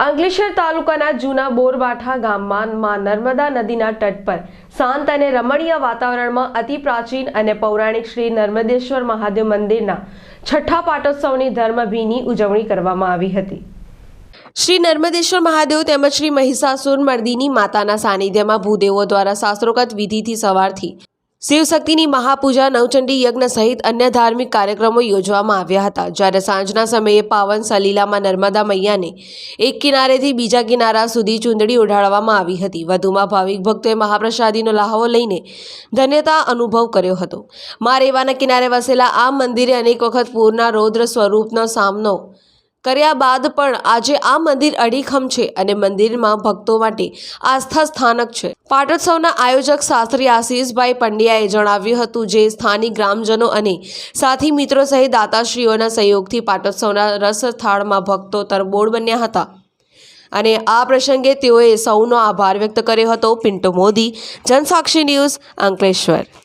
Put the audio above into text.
અંકલેશ્વર તાલુકાના જૂના બોરબાઠા ગામમાં માં નર્મદા નદીના તટ પર શાંત અને રમણીય વાતાવરણમાં અતિ પ્રાચીન અને પૌરાણિક શ્રી નર્મદેશ્વર મહાદેવ મંદિરના છઠ્ઠા પાટોત્સવની ધર્મભીની ઉજવણી કરવામાં આવી હતી. શ્રી નર્મદેશ્વર મહાદેવ તેમજ શ્રી મહિષાસુર મર્દિની માતાના સાનિધ્યમાં ભૂદેવો દ્વારા શાસ્ત્રોગત વિધિથી સવારથી શિવશક્તિની મહાપૂજા, નવચંડી યજ્ઞ સહિત અન્ય ધાર્મિક કાર્યક્રમો યોજવામાં આવ્યા હતા. જ્યારે સાંજના સમયે પાવન સલીલામાં નર્મદા મૈયાને એક કિનારેથી બીજા કિનારા સુધી ચૂંદડી ઉઢાડવામાં આવી હતી. વધુમાં ભાવિક ભક્તોએ મહાપ્રસાદીનો લહાવો લઈને ધન્યતા અનુભવ કર્યો હતો. મા રેવાના કિનારે વસેલા આ મંદિરે અનેક વખત પૂરના રૌદ્ર સ્વરૂપનો સામનો કર્યા બાદ પણ આજે આ મંદિર અડીખમ છે અને મંદિરમાં ભક્તો માટે આસ્થા સ્થાનક છે. પાટોત્સવના આયોજક શાસ્ત્રી આશીષભાઈ પંડ્યાએ જણાવ્યું હતું જે સ્થાનિક ગ્રામજનો અને સાથી મિત્રો સહિત દાતાશ્રીઓના સહયોગથી પાટોત્સવના રસ સ્થાળમાં ભક્તો તરબોળ બન્યા હતા. અને આ પ્રસંગે તેઓએ સૌનો આભાર વ્યક્ત કર્યો હતો. પિન્ટો મોદી, જનસાક્ષી ન્યૂઝ અંકલેશ્વર.